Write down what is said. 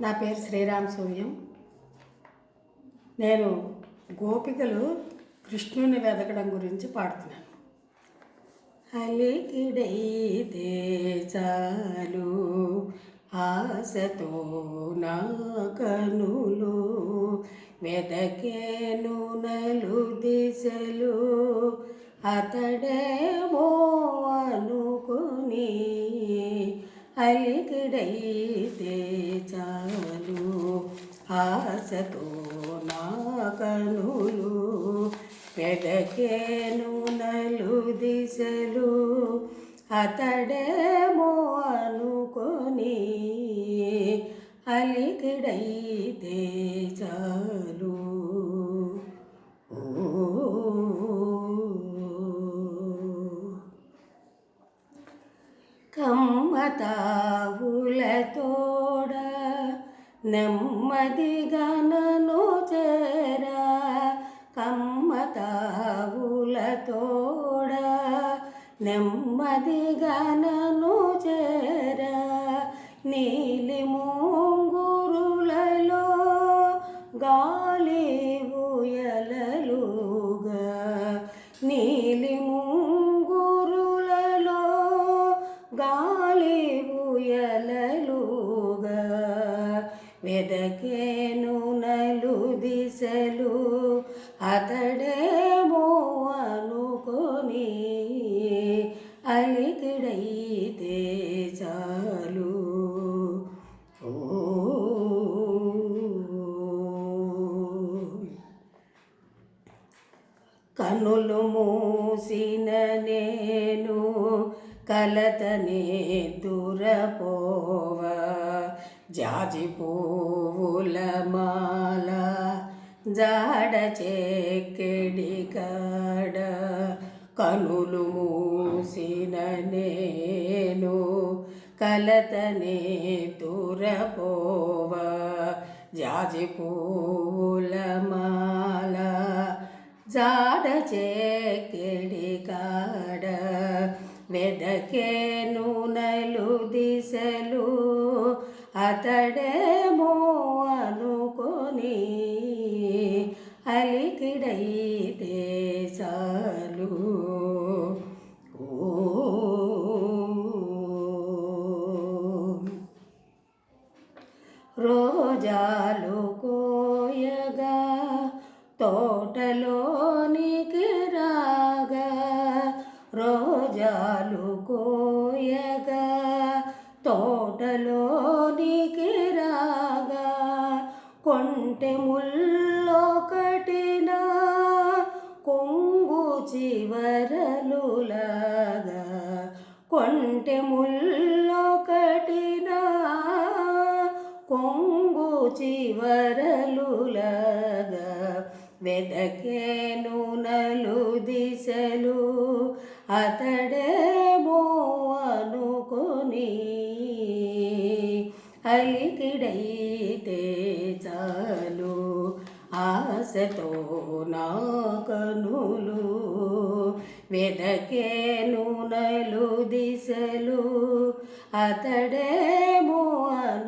నా పేరు శ్రీరామ్ సూర్యం. నేను గోపికలు కృష్ణుని వెతకడం గురించి పాడుతున్నాను. అలికిడైతే చాలు ఆశతో నా కనులు వెదకేను నలు దిశలు అతడేమో అనుకుని అలికిడైతే ఆశతో నా కనులు పెదకేను నలు దిశలు అతడేమో అనుకొని అలికిడైతే నెమ్మదిగా నను చేరా కమ్మతావులతోడ నెమ్మదిగా నను చేరా నీలి మూంగురులలో గాలి ఉయలలుగా నీలి మూ వెదకేను నలు దిశలు అతడేమో అనుకొని అలికిడైతే చాలు. ఓ కనులు మూసిన నేను కలతనే దూరపోవా. జాజి పువ్వుల మాల జాడ చేకెడి కాడ కనులు మూసిన నేను కలతనే తురపోవ జాజి పువ్వుల మాల జాడ చేకెడి కాడ వెదకేను నలు దిశలు అతడేమో అనుకొని అలికిడైతే చాలు. ఓ. రోజాలు కోయగా తోటలోని కొంటె ముల్లొకటిన కొంగు చివరలులాగా. కొంటె ముల్లొకటిన కొంగు చివరలులాగా. వెదకేను నలు దిశలు అతడే మో అనుకొని అలికిడైతే చాలు. ఆశతో నా కనులు వెదకేను నలు దిశలు. అతడే మోన